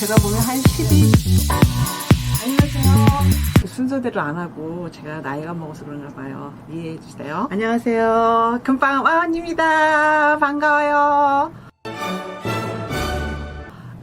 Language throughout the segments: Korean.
제가 보면 한 12. 안녕하세요. 순서대로 안 하고 제가 나이가 먹어서 그런가 봐요. 이해해 주세요. 안녕하세요. 금빵 와원입니다. 반가워요.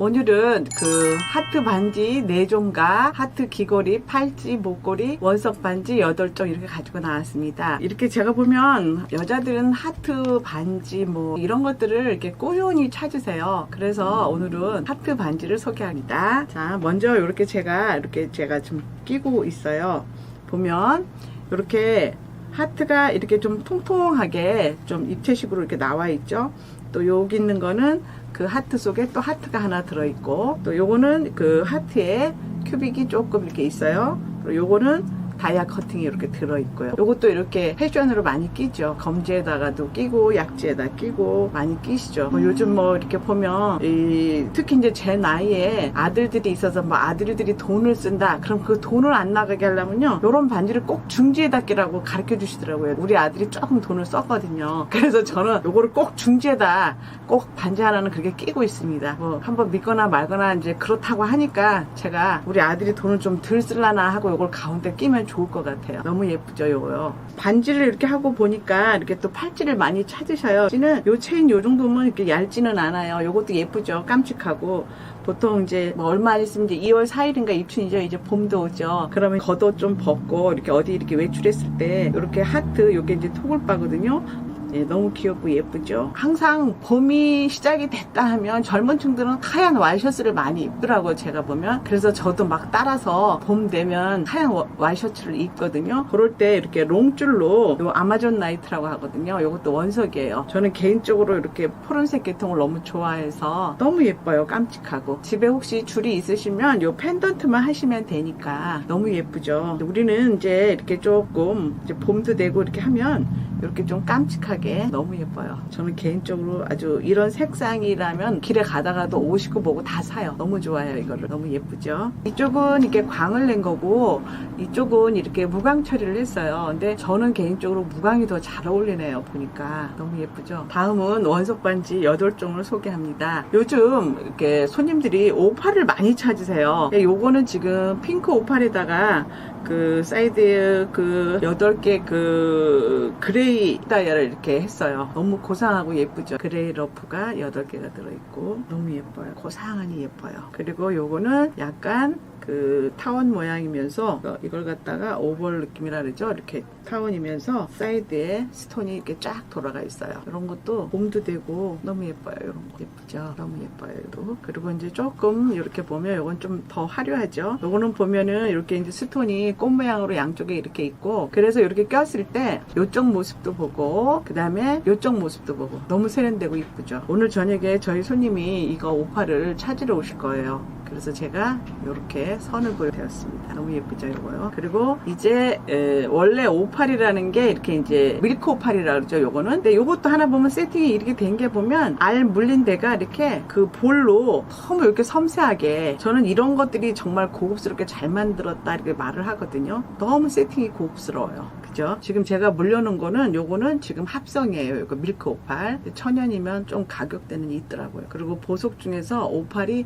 오늘은 그 하트 반지 4종과 하트 귀걸이, 팔찌, 목걸이, 원석 반지 8종 이렇게 가지고 나왔습니다. 이렇게 제가 보면 여자들은 하트 반지 뭐 이런 것들을 이렇게 꾸준히 찾으세요. 그래서 오늘은 하트 반지를 소개합니다. 자, 먼저 이렇게 제가 이렇게 제가 좀 끼고 있어요. 보면 이렇게 하트가 이렇게 좀 통통하게 좀 입체식으로 이렇게 나와 있죠. 또 여기 있는 거는 그 하트 속에 또 하트가 하나 들어있고 또 요거는 그 하트에 큐빅이 조금 이렇게 있어요. 그리고 요거는 다이아 커팅이 이렇게 들어있고요. 요것도 이렇게 패션으로 많이 끼죠. 검지에다가도 끼고 약지에다 끼고 많이 끼시죠. 뭐 요즘 뭐 이렇게 보면 이 특히 이제 제 나이에 아들들이 있어서 뭐 아들들이 돈을 쓴다. 그럼 그 돈을 안 나가게 하려면요. 요런 반지를 꼭 중지에다 끼라고 가르쳐 주시더라고요. 우리 아들이 조금 돈을 썼거든요. 그래서 저는 요거를 꼭 중지에다 꼭 반지 하나는 그렇게 끼고 있습니다. 뭐 한번 믿거나 말거나 이제 그렇다고 하니까 제가 우리 아들이 돈을 좀 덜 쓸라나 하고 요걸 가운데 끼면 좋을 것 같아요. 너무 예쁘죠, 요거요. 반지를 이렇게 하고 보니까 이렇게 또 팔찌를 많이 찾으셔요. 찌는 요 체인 요 정도면 이렇게 얇지는 않아요. 요것도 예쁘죠. 깜찍하고. 보통 이제 뭐 얼마 안 있으면 이제 2월 4일인가 입춘이죠. 이제 봄도 오죠. 그러면 겉옷 좀 벗고 이렇게 어디 이렇게 외출했을 때 이렇게 하트 요게 이제 토글바거든요. 예, 너무 귀엽고 예쁘죠. 항상 봄이 시작이 됐다 하면 젊은 층들은 하얀 와이셔츠를 많이 입더라고요. 제가 보면. 그래서 저도 막 따라서 봄 되면 하얀 와- 와이셔츠를 입거든요. 그럴 때 이렇게 롱줄로 요 아마존 나이트라고 하거든요. 요것도 원석이에요. 저는 개인적으로 이렇게 푸른색 계통을 너무 좋아해서 너무 예뻐요. 깜찍하고. 집에 혹시 줄이 있으시면 요 펜던트만 하시면 되니까 너무 예쁘죠. 우리는 이제 이렇게 조금 이제 봄도 되고 이렇게 하면 이렇게 좀 깜찍하게 너무 예뻐요. 저는 개인적으로 아주 이런 색상이라면 길에 가다가도 오시고 보고 다 사요. 너무 좋아요, 이거를. 너무 예쁘죠? 이쪽은 이렇게 광을 낸 거고, 이쪽은 이렇게 무광 처리를 했어요. 근데 저는 개인적으로 무광이 더 잘 어울리네요, 보니까. 너무 예쁘죠? 다음은 원석 반지 8종을 소개합니다. 요즘 이렇게 손님들이 오팔을 많이 찾으세요. 요거는 지금 핑크 오팔에다가 그 사이드에 그 8개 그 그레이 다이아를 이렇게 했어요. 너무 고상하고 예쁘죠. 그레이 러프가 8개가 들어있고 너무 예뻐요. 고상하니 예뻐요. 그리고 요거는 약간 그 타원 모양이면서 어, 이걸 갖다가 오벌 느낌이라 그러죠. 이렇게 타원이면서 사이드에 스톤이 이렇게 쫙 돌아가 있어요. 이런 것도 봄도 되고 너무 예뻐요. 이런 거 예쁘죠. 너무 예뻐요. 얘도. 그리고 이제 조금 이렇게 보면 이건 좀 더 화려하죠. 요거는 보면은 이렇게 이제 스톤이 꽃 모양으로 양쪽에 이렇게 있고 그래서 이렇게 꼈을 때 요쪽 모습도 보고 그 다음에 요쪽 모습도 보고 너무 세련되고 이쁘죠. 오늘 저녁에 저희 손님이 이거 오파를 찾으러 오실 거예요. 그래서 제가 이렇게 선을 보여드렸습니다. 너무 예쁘죠, 이거요. 그리고 이제 에, 원래 오팔이라는 게 이렇게 이제 밀크 오팔이라 그러죠, 요거는. 근데 요것도 하나 보면 세팅이 이렇게 된 게 보면 알 물린 데가 이렇게 그 볼로 너무 이렇게 섬세하게 저는 이런 것들이 정말 고급스럽게 잘 만들었다 이렇게 말을 하거든요. 너무 세팅이 고급스러워요. 그죠? 지금 제가 물려놓은 거는 요거는 지금 합성이에요. 이거 밀크 오팔. 천연이면 좀 가격대는 있더라고요. 그리고 보석 중에서 오팔이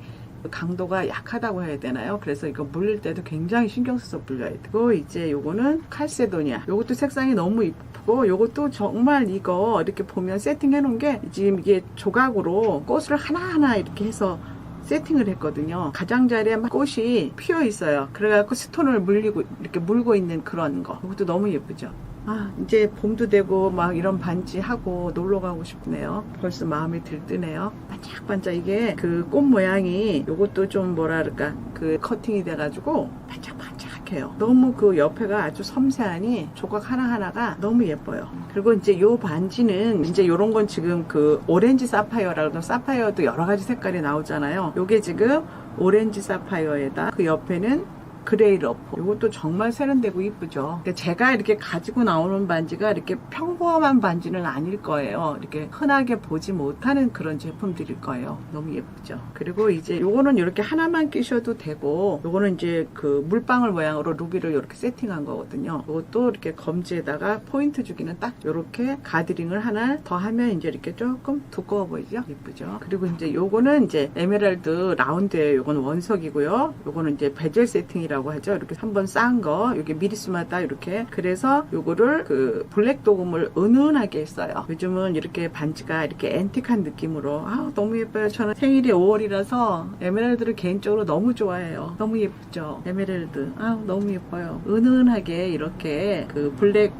강도가 약하다고 해야 되나요? 그래서 이거 물릴 때도 굉장히 신경 써서 물려야 되고 이제 요거는 칼세도니아 요것도 색상이 너무 이쁘고 요것도 정말 이거 이렇게 보면 세팅해 놓은 게 지금 이게 조각으로 꽃을 하나하나 이렇게 해서 세팅을 했거든요. 가장자리에 막 꽃이 피어 있어요. 그래갖고 스톤을 물리고 이렇게 물고 있는 그런 거. 이것도 너무 예쁘죠. 아, 이제 봄도 되고 막 이런 반지 하고 놀러 가고 싶네요. 벌써 마음이 들뜨네요. 반짝반짝 이게 그 꽃 모양이 요것도 좀 뭐랄까 그 커팅이 돼가지고 반짝반짝해요. 너무 그 옆에가 아주 섬세하니 조각 하나하나가 너무 예뻐요. 그리고 이제 요 반지는 이제 요런 건 지금 그 오렌지 사파이어라고 사파이어도 여러 가지 색깔이 나오잖아요. 요게 지금 오렌지 사파이어에다 그 옆에는 그레이 러프. 이것도 정말 세련되고 이쁘죠. 근데 제가 이렇게 가지고 나오는 반지가 이렇게 평범한 반지는 아닐 거예요. 이렇게 흔하게 보지 못하는 그런 제품들일 거예요. 너무 예쁘죠. 그리고 이제 요거는 이렇게 하나만 끼셔도 되고 요거는 이제 그 물방울 모양으로 루비를 이렇게 세팅한 거거든요. 이것도 이렇게 검지에다가 포인트 주기는 딱 이렇게 가드링을 하나 더 하면 이제 이렇게 조금 두꺼워 보이죠? 예쁘죠? 그리고 이제 요거는 이제 에메랄드 라운드예요. 요거는 원석이고요. 요거는 이제 베젤 세팅이라 고 하죠. 이렇게 한번 싼 거, 여기 미리스마다 이렇게. 그래서 요거를 그 블랙 도금을 은은하게 했어요. 요즘은 이렇게 반지가 이렇게 앤틱한 느낌으로 아 너무 예뻐요. 저는 생일이 5월이라서 에메랄드를 개인적으로 너무 좋아해요. 너무 예쁘죠? 에메랄드. 아 너무 예뻐요. 은은하게 이렇게 그 블랙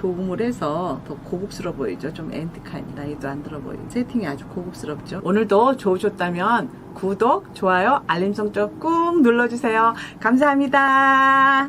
도금을 해서 더 고급스러워 보이죠. 좀 앤틱한 나이도 안 들어 보이죠. 세팅이 아주 고급스럽죠. 오늘도 좋으셨다면 구독, 좋아요, 알림 설정 꾹 눌러주세요. 감사합니다.